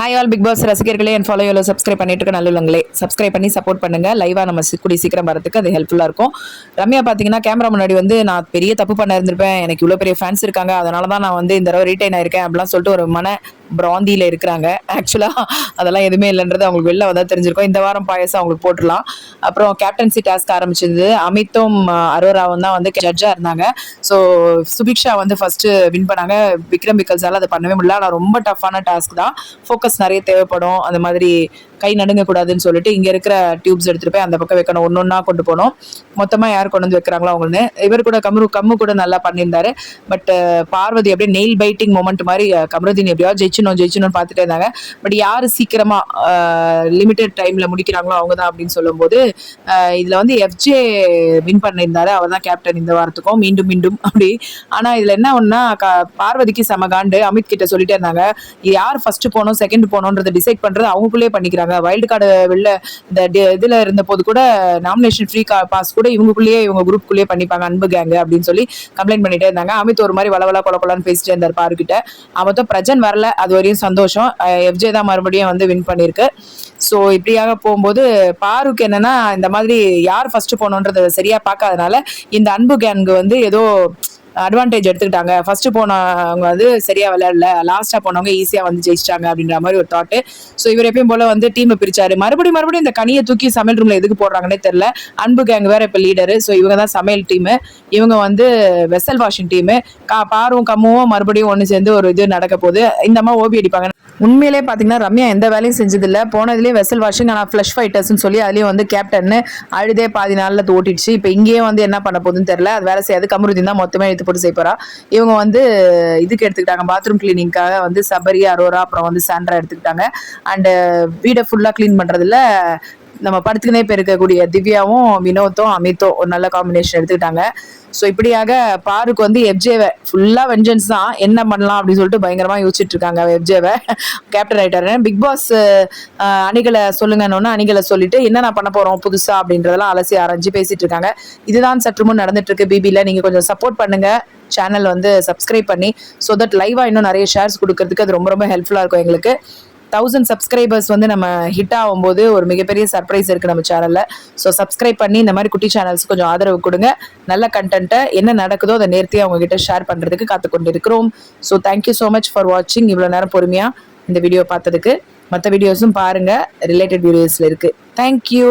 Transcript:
Hi all big pass ரசிகர்களே என் follow எவ்வளோ subscribe பண்ணிட்டு இருக்க நல்லுள்ளங்களே. சப்ஸ்கிரைப் பண்ணி சப்போர்ட் பண்ணுங்க. லைவா நம்ம கூடி சீக்கிரம் வரதுக்கு அது ஹெல்ப்ஃபுல்லாக இருக்கும். ரம்யா பார்த்தீங்கன்னா கேமரா முன்னாடி வந்து நான் பெரிய தப்பு பண்ண இருந்திருப்பேன் எனக்கு இவ்வளோ பெரிய ஃபேன்ஸ் இருக்காங்க. அதனால தான் நான் வந்து இந்த தடவை ரீட்டைன் ஆயிருக்கேன் அப்படிலாம் சொல்லிட்டு ஒரு மன பிராந்தியில் இருக்கிறாங்க. ஆக்சுவலாக அதெல்லாம் எதுவுமே இல்லைன்றது அவங்களுக்கு வெளில வந்தால் தெரிஞ்சிருக்கும். இந்த வாரம் பாயசம் அவங்களுக்கு போட்டுடலாம். அப்புறம் கேப்டன்சி டாஸ்க் ஆரம்பிச்சது. அமித்தும் அரோராவும் தான் வந்து ஜட்ஜாக இருந்தாங்க. ஸோ சுபிக்ஷா வந்து ஃபஸ்ட்டு வின் பண்ணாங்க. விக்ரம் பிக்கல்ஸால் அதை பண்ணவே முடியல. ஆனால் ரொம்ப டஃப்பான டாஸ்க் தான். ஃபோக்கஸ் நிறைய தேவைப்படும். அந்த மாதிரி கை நடுங்க கூடாதுன்னு சொல்லிட்டு இங்க இருக்கிற டியூப்ஸ் எடுத்துட்டு போய் அந்த பக்கம் வைக்கணும். ஒன்று ஒன்றா கொண்டு போனோம் மொத்தமா யார் கொண்டு வந்து வைக்கிறாங்களோ அவங்கன்னு இவர் கூட கம்ரு கம்மு கூட நல்லா பண்ணியிருந்தாரு. பட் பார்வதி அப்படியே நெயில் பைட்டிங் மொமெண்ட் மாதிரி கமருதீன் எப்படியாவது ஜெயிச்சணும் ஜெயிச்சணும்னு பார்த்துட்டே இருந்தாங்க. பட் யார் சீக்கிரமா லிமிடெட் டைம்ல முடிக்கிறாங்களோ அவங்க தான் அப்படின்னு சொல்லும்போது இதில் இதுல வந்து எஃப்ஜே வின் பண்ணியிருந்தாரு. அவர் தான் கேப்டன் இந்த வாரத்துக்கும். மீண்டும் மீண்டும் அப்படி. ஆனா இதுல என்ன ஒன்னா பார்வதிக்கு சமகாண்டு அமித் கிட்ட சொல்லிட்டே இருந்தாங்க. இது யார் ஃபர்ஸ்ட் போகணும் செகண்ட் போனோன்றதை டிசைட் பண்றது அவங்களுக்குள்ளே பண்ணிக்கிறாங்க. வைல்டு கார்டு வெளில இந்த டி- இதுல இருந்த போது கூட நாமினேஷன் ஃப்ரீ பாஸ் கூட இவங்களுக்குள்ளேயே இவங்க குரூப்புக்குள்ளேயே பண்ணிப்பாங்க. அன்பு கேங்கு அப்படின்னு சொல்லி கம்ப்ளைண்ட் பண்ணிட்டே இருந்தாங்க. அமித் ஒரு மாதிரி வளவலா கொல கொலான்னு பேசிட்டே இருந்தார் பாருக்கிட்ட மொத்தம் பிரஜன் வரல. அது வரையும் சந்தோஷம். எஃப்ஜே தான் மறுபடியும் வந்து வின் பண்ணியிருக்கு ஸோ இப்படியாக போகும்போது பாருக்கு என்னன்னா இந்த மாதிரி யார் ஃபர்ஸ்ட் போகணுன்றதை சரியா பார்க்காதனால இந்த அன்பு கேங்கு வந்து ஏதோ அட்வான்டேஜ் எடுத்துக்கிட்டாங்க. ஃபர்ஸ்ட் போனவங்க வந்து சரியா விளையாடல. லாஸ்டா போனவங்க ஈஸியா வந்து ஜெயிச்சிட்டாங்க அப்படின்ற மாதிரி ஒரு தாட்டு ஸோ இவர் எப்பயும் போல வந்து டீமை பிரிச்சாரு. மறுபடியும் மறுபடியும் இந்த கனியை தூக்கி சமையல் ரூம்ல எதுக்கு போடுறாங்கன்னே தெரியல. அன்பு கேங் வேற இப்ப லீடரு ஸோ இவங்க தான் சமையல் டீம் இவங்க வந்து வெசல் வாஷிங் டீம் கா பாரும் கம்முவும் மறுபடியும் ஒன்று சேர்ந்து ஒரு இது நடக்க போகுது. இந்த மாதிரி ஓபி அடிப்பாங்க. உண்மையிலே பார்த்தீங்கன்னா ரம்யா எந்த வேலையும் செஞ்சதில்ல. போனதுலேயே வெசல் வாஷிங் ஆனால் ஃப்ளஷ் ஃபைட்டர்ஸ்னு சொல்லி அதுலேயும் வந்து கேப்டன் அழுதே பாதி நாளில் தோட்டிடுச்சு. இப்போ இங்கேயே வந்து என்ன பண்ண போகுதுன்னு தெரில அது வேலை செய்யாது. கமருதீன் தான் மொத்தமே எடுத்து போட்டு செய்ய போகிறா இவங்க வந்து இதுக்கு எடுத்துக்கிட்டாங்க. பாத்ரூம் கிளீனிங்காக வந்து சபரி அரோரா அப்புறம் வந்து சாண்ட்ரா எடுத்துக்கிட்டாங்க. அண்டு வீடை ஃபுல்லாக க்ளீன் பண்ணுறதுல நம்ம படுத்துக்கினே இப்போ இருக்கக்கூடிய திவ்யாவும் வினோத்தும் அமித்தும் ஒரு நல்ல காம்பினேஷன் எடுத்துக்கிட்டாங்க. ஸோ இப்படியாக பாருக்கு வந்து எப்ஜேவை ஃபுல்லாக வெஞ்சன்ஸ் தான். என்ன பண்ணலாம் அப்படின்னு சொல்லிட்டு பயங்கரமாக யோசிச்சுட்டு இருக்காங்க எப்ஜேவை கேப்டன் ஆகிட்டாரு பிக் பாஸ் அணிகளை சொல்லுங்கன்னு அணிகளை சொல்லிட்டு என்னென்ன பண்ண போகிறோம் புதுசாக அப்படின்றதெல்லாம் அலசி ஆராய்ஞ்சு பேசிட்டு இருக்காங்க. இதுதான் சற்று முன் நடந்துட்டு இருக்கு பிபியில் நீங்கள் கொஞ்சம் சப்போர்ட் பண்ணுங்க. சேனல் வந்து சப்ஸ்கிரைப் பண்ணி ஸோ தட் லைவாக இன்னும் நிறைய ஷேர்ஸ் கொடுக்கறதுக்கு அது ரொம்ப ரொம்ப ஹெல்ப்ஃபுல்லாக இருக்கும் எங்களுக்கு. தௌசண்ட் சப்ஸ்கிரைபர்ஸ் வந்து நம்ம ஹிட் ஆகும்போது ஒரு மிகப்பெரிய சர்ப்ரைஸ் இருக்குது நம்ம சேனலில் ஸோ சப்ஸ்கிரைப் பண்ணி இந்த மாதிரி குட்டி சேனல்ஸ் கொஞ்சம் ஆதரவு கொடுங்க. நல்ல கண்டென்ட்டை என்ன நடக்குதோ அதை நேர்த்தியாக அவங்ககிட்ட ஷேர் பண்ணுறதுக்கு காத்து கொண்டு இருக்கிறோம் so thank you so much for வாட்சிங் இவ்வளோ நேரம் பொறுமையாக இந்த வீடியோ பார்த்ததுக்கு. மற்ற வீடியோஸும் பாருங்கள் ரிலேட்டட் வீடியோஸில் இருக்குது தேங்க்யூ